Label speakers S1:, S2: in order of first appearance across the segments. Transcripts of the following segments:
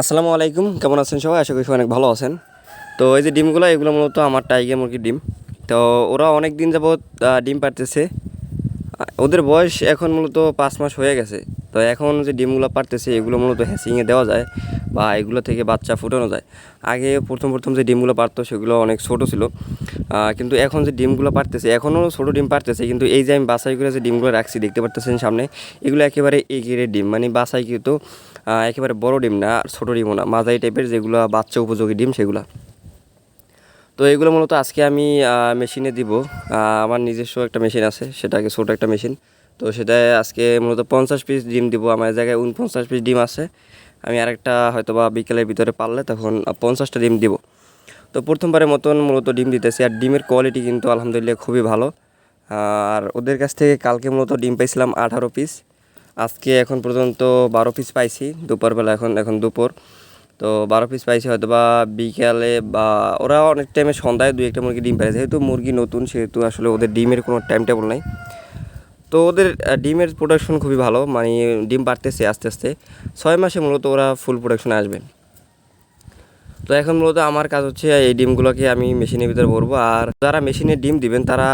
S1: আসসালামু আলাইকুম, কেমন আছেন সবাই? আশা করি সবাই অনেক ভালো আছেন। তো এই যে ডিমগুলো, এগুলো মূলত আমার টাইগার মুরগির ডিম। তো ওরা অনেক দিন যাবৎ ডিম পারতেছে ওদের বয়স এখন মূলত পাঁচ মাস হয়ে গেছে। তো এখন যে ডিমগুলো পারতেছে এগুলো মূলত হ্যাসিংয়ে দেওয়া যায় বা এগুলো থেকে বাচ্চা ফুটানো যায়। আগে প্রথম প্রথম যে ডিমগুলো পারতো সেগুলো অনেক ছোটো ছিল। কিন্তু এখন যে ডিমগুলো পারতেছে এখনও ছোটো ডিম পারতেছে কিন্তু এই যে আমি বাছাই করে যে ডিমগুলো রাখছি, দেখতে পারতেছেন সামনে, এগুলো একেবারে এগিয়ে ডিম। মানে বাছাই কিন্তু একেবারে বড় ডিম না, আর ছোটো ডিমও না, মাঝারি টাইপের যেগুলো বাচ্চা উপযোগী ডিম, সেগুলো। তো এগুলো মূলত আজকে আমি মেশিনে দিব। আমার নিজস্ব একটা মেশিন আছে, সেটাকে ছোটো একটা মেশিন। তো সেটাই আজকে মূলত পঞ্চাশ পিস ডিম দিব। আমার জায়গায় উনপঞ্চাশ পিস ডিম আছে। আমি আরেকটা হয়তো বা বিকেলের ভিতরে পারলে তখন পঞ্চাশটা ডিম দিব। তো প্রথমবারের মতন মূলত ডিম দিতেছি আর ডিমের কোয়ালিটি কিন্তু আলহামদুলিল্লাহ খুবই ভালো। আর ওদের কাছ থেকে কালকে মূলত ডিম পাইছিলাম আঠারো পিস আজকে এখন পর্যন্ত বারো পিস পাইছি, দুপুরবেলা এখন এখন দুপুর। তো বারো পিস পাইছি হয়তো বা বিকালে বা ওরা অনেক টাইমে সন্ধ্যায় দুই একটা মুরগি ডিম পাইছে যেহেতু মুরগি নতুন, সেহেতু আসলে ওদের ডিমের কোনো টাইম টেবল নাই। তো ওদের ডিমের প্রোডাকশন খুবই ভালো মানে ডিম বাড়তেছে আস্তে আস্তে। ছয় মাসে মূলত ওরা ফুল প্রোডাকশনে আসবে। তো এখন মূলত আমার কাজ হচ্ছে এই ডিমগুলোকে আমি মেশিনের ভিতরে ভরবো। আর যারা মেশিনে ডিম দিবেন, তারা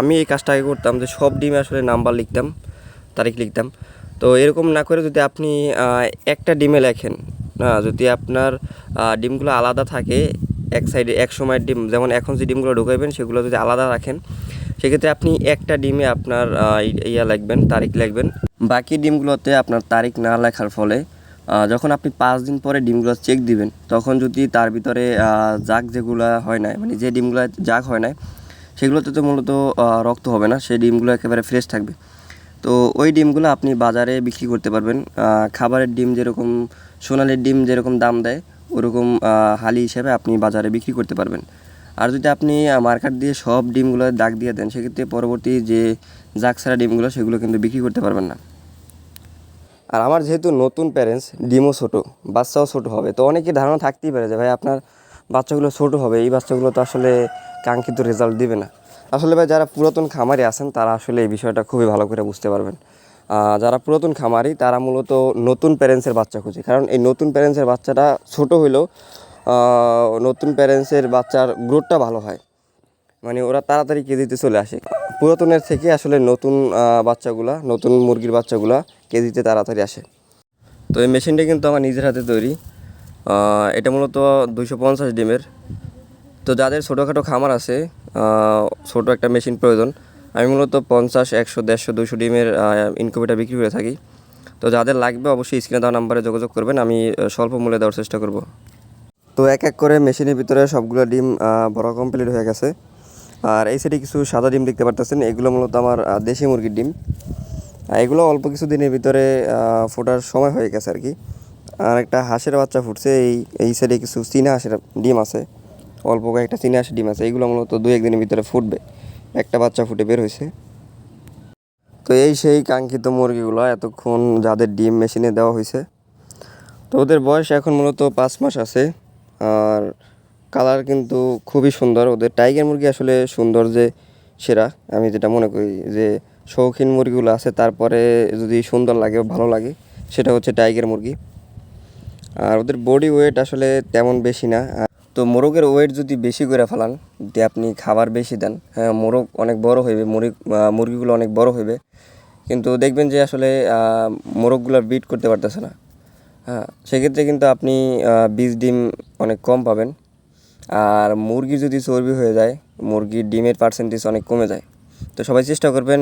S1: আমি এই কাজটা আগে করতাম যে সব ডিমে আসলে নাম্বার লিখতাম, তারিখ লিখতাম। তো এরকম না করে যদি আপনি একটা ডিমে লেখেন যদি আপনার ডিমগুলো আলাদা থাকে, এক সাইডে, এক সময়ের ডিম, যেমন এখন যে ডিমগুলো ঢুকাইবেন, সেগুলো যদি আলাদা রাখেন, সেক্ষেত্রে আপনি একটা ডিমে আপনার ইয়া লিখবেন, তারিখ লিখবেন। বাকি ডিমগুলোতে আপনার তারিখ না লেখার ফলে যখন আপনি পাঁচ দিন পরে ডিমগুলো চেক দিবেন, তখন যদি তার ভিতরে জাগ যেগুলো হয় না মানে যে ডিমগুলো জাগ হয় না সেগুলোতে তো মূলত রক্ত হবে না, সেই ডিমগুলো একেবারে ফ্রেশ থাকবে। তো ওই ডিমগুলো আপনি বাজারে বিক্রি করতে পারবেন। খাবারের ডিম যেরকম, সোনালির ডিম যেরকম দাম দেয়, ওরকম হালি হিসেবে আপনি বাজারে বিক্রি করতে পারবেন। আর যদি আপনি মার্কেট দিয়ে সব ডিমগুলো দাগ দিয়ে দেন, সেক্ষেত্রে পরবর্তী যে জাগ ছাড়া ডিমগুলো, সেগুলো কিন্তু বিক্রি করতে পারবেন না। আর আমার যেহেতু নতুন প্যারেন্টস ডিমও ছোটো, বাচ্চাও ছোটো হবে, তো অনেকে ধারণা থাকতেই পারে যে ভাই আপনার বাচ্চাগুলো ছোটো হবে, এই বাচ্চাগুলো তো আসলে কাঙ্ক্ষিত রেজাল্ট দিবে না। আসলে ভাই যারা পুরাতন খামারি আছেন, তারা আসলে এই বিষয়টা খুবই ভালো করে বুঝতে পারবেন। যারা পুরাতন খামারি, তারা মূলত নতুন প্যারেন্টসের বাচ্চা খুঁজে, কারণ এই নতুন প্যারেন্টসের বাচ্চাটা ছোট হইলেও নতুন প্যারেন্টসের বাচ্চার গ্রোথটা ভালো হয়। মানে ওরা তাড়াতাড়ি কেজিতে চলে আসে। পুরাতনের থেকে আসলে নতুন বাচ্চাগুলা, নতুন মুরগির বাচ্চাগুলা কেজিতে তাড়াতাড়ি আসে। তো এই মেশিনটা কিন্তু আমার নিজের হাতে তৈরি। এটা মূলত দুইশো পঞ্চাশ ডিমের। তো যাদের ছোটোখাটো খামার আছে ছোটো একটা মেশিন প্রয়োজন, আমি মূলত পঞ্চাশ, একশো, দেড়শো দুশো ডিমের ইনকুবেটার বিক্রি করে থাকি। তো যাদের লাগবে অবশ্যই স্ক্রিনে দেওয়া নাম্বারে যোগাযোগ করবেন, আমি স্বল্প মূল্যে দেওয়ার চেষ্টা করব। তো এক এক করে মেশিনের ভিতরে সবগুলো ডিম ভরা কমপ্লিট হয়ে গেছে। আর এই সাইডে কিছু সাদা ডিম দেখতে পারতেছেন। এগুলো মূলত আমার দেশি মুরগির ডিম। এগুলো অল্প কিছু দিনের ভিতরে ফোটার সময় হয়ে গেছে আর কি আর একটা হাঁসের বাচ্চা ফুটছে। এই এই সাইডে কিছু চীনা হাঁসের ডিম আছে। অল্প কয়েকটা চীনা হাঁসের ডিম আছে। এইগুলো মূলত দু একদিনের ভিতরে ফুটবে। একটা বাচ্চা ফুটে বের হয়েছে। তো এই সেই কাঙ্ক্ষিত মুরগিগুলো এতক্ষণ যাদের ডিম মেশিনে দেওয়া হয়েছে। তো ওদের বয়স এখন মূলত পাঁচ মাস আছে। আর কালার কিন্তু খুবই সুন্দর। ওদের টাইগার মুরগি আসলে সুন্দর যে সেরা। আমি যেটা মনে করি যে শৌখিন মুরগিগুলো আছে, তারপরে যদি সুন্দর লাগে, ভালো লাগে, সেটা হচ্ছে টাইগার মুরগি। আর ওদের বডি ওয়েট আসলে তেমন বেশি না। তো মোরগের ওয়েট যদি বেশি করে ফেলান যদি আপনি খাবার বেশি দেন হ্যাঁ মোরগ অনেক বড় হইবে, মুরগি মুরগিগুলো অনেক বড় হইবে, কিন্তু দেখবেন যে আসলে মোরগগুলো বিট করতে পারতেছে না। হ্যাঁ সেক্ষেত্রে কিন্তু আপনি বীজ, ডিম অনেক কম পাবেন। আর মুরগি যদি চর্বি হয়ে যায়, মুরগির ডিমের পার্সেন্টেজ অনেক কমে যায়। তো সবাই চেষ্টা করবেন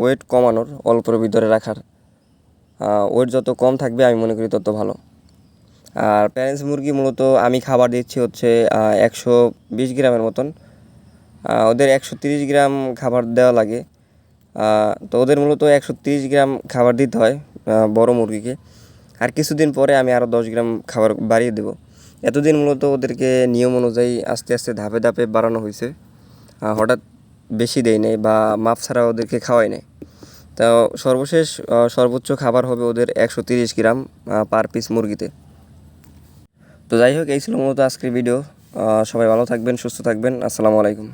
S1: ওয়েট কমানোর, অল্পর ভিতরে রাখার। ওয়েট যত কম থাকবে, আমি মনে করি তত ভালো। আর প্যারেন্টস মুরগি মূলত আমি খাবার দিচ্ছি হচ্ছে একশো বিশ গ্রামের মতন। ওদের একশো তিরিশ গ্রাম খাবার দেওয়া লাগে। তো ওদের মূলত একশো তিরিশ গ্রাম খাবার দিতে হয় বড় মুরগিকে। আর কিছুদিন পরে আমি আরও দশ গ্রাম খাবার বাড়িয়ে দেবো। এতদিন মূলত ওদেরকে নিয়ম অনুযায়ী আস্তে আস্তে ধাপে ধাপে বাড়ানো হয়েছে। হঠাৎ বেশি দেয় নেই বা মাপ ছাড়া ওদেরকে খাওয়াই নাই। তো সর্বশেষ সর্বোচ্চ খাবার হবে ওদের একশো তিরিশ গ্রাম পার পিস মুরগিতে। তো যাই হোক, এই ছিল মূলত আজকের ভিডিও। সবাই ভালো থাকবেন, সুস্থ থাকবেন। আসসালামু আলাইকুম।